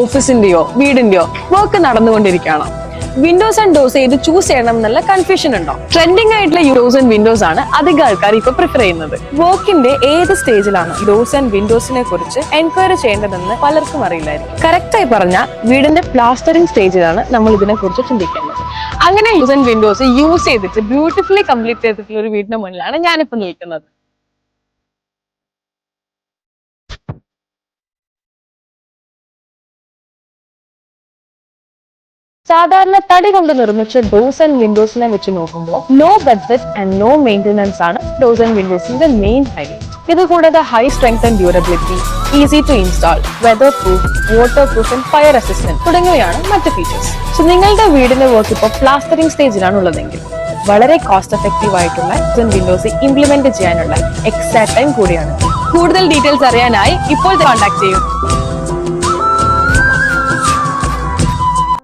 ഓഫീസിന്റെയോ വീടിന്റെയോ വർക്ക് നടന്നുകൊണ്ടിരിക്കുകയാണോ. Windows and doors ചെയ്ത് ചൂസ് ചെയ്യണം എന്നുള്ള കൺഫ്യൂഷൻ ഉണ്ടോ? ട്രെൻഡിങ് ആയിട്ടുള്ള ഡോസ് ആൻഡ് വിൻഡോസ് ആണ് അധികം ആൾക്കാർ ഇപ്പൊ പ്രിഫർ ചെയ്യുന്നത്. വർക്കിന്റെ ഏത് സ്റ്റേജിലാണ് ഡോസ് ആൻഡ് വിൻഡോസിനെ കുറിച്ച് എൻക്വയറി ചെയ്യേണ്ടതെന്ന് പലർക്കും അറിയില്ലായിരുന്നു കറക്റ്റ് ആയി പറഞ്ഞാൽ വീടിന്റെ പ്ലാസ്റ്ററിംഗ് സ്റ്റേജിലാണ് നമ്മൾ ഇതിനെ കുറിച്ച് ചിന്തിക്കേണ്ടത്. അങ്ങനെ ഡോസ് ആൻഡ് വിൻഡോസ് യൂസ് ചെയ്തിട്ട് ബ്യൂട്ടിഫുള്ളി കംപ്ലീറ്റ് ചെയ്തിട്ടുള്ള ഒരു വീടിന്റെ മുന്നിലാണ് ഞാനിപ്പോ നിൽക്കുന്നത്. സാധാരണ തടി കൊണ്ട് നിർമ്മിച്ച ഡോസ് ആൻഡ് വിൻഡോസിനെ വെച്ച് നോക്കുമ്പോൾ no budget and no maintenance ആണ് ഡോസ് ആൻഡ് വിൻഡോസിന്റെ മെയിൻ ഹൈലൈറ്റ് ഇത് കൂടാതെ high strength and durability easy to install weather proof water proof and fire resistant തുടങ്ങിയവയാണ് മറ്റ് ഫീച്ചേഴ്സ് സോ നിങ്ങളുടെ വീടിന്റെ വർക്ക് ഇപ്പോൾ പ്ലാസ്റ്ററിംഗ് സ്റ്റേജിലാണ് ഉള്ളതെങ്കിൽ വളരെ കോസ്റ്റ് എഫക്റ്റീവ് ആയിട്ടുള്ള വിൻഡോസ് ഇംപ്ലിമെന്റ് ചെയ്യാനുള്ള എക്സാക്ട് ടൈം കൂടിയാണ്. കൂടുതൽ ഡീറ്റെയിൽസ് അറിയാനായി ഇപ്പോൾ കോൺടാക്ട് ചെയ്യും.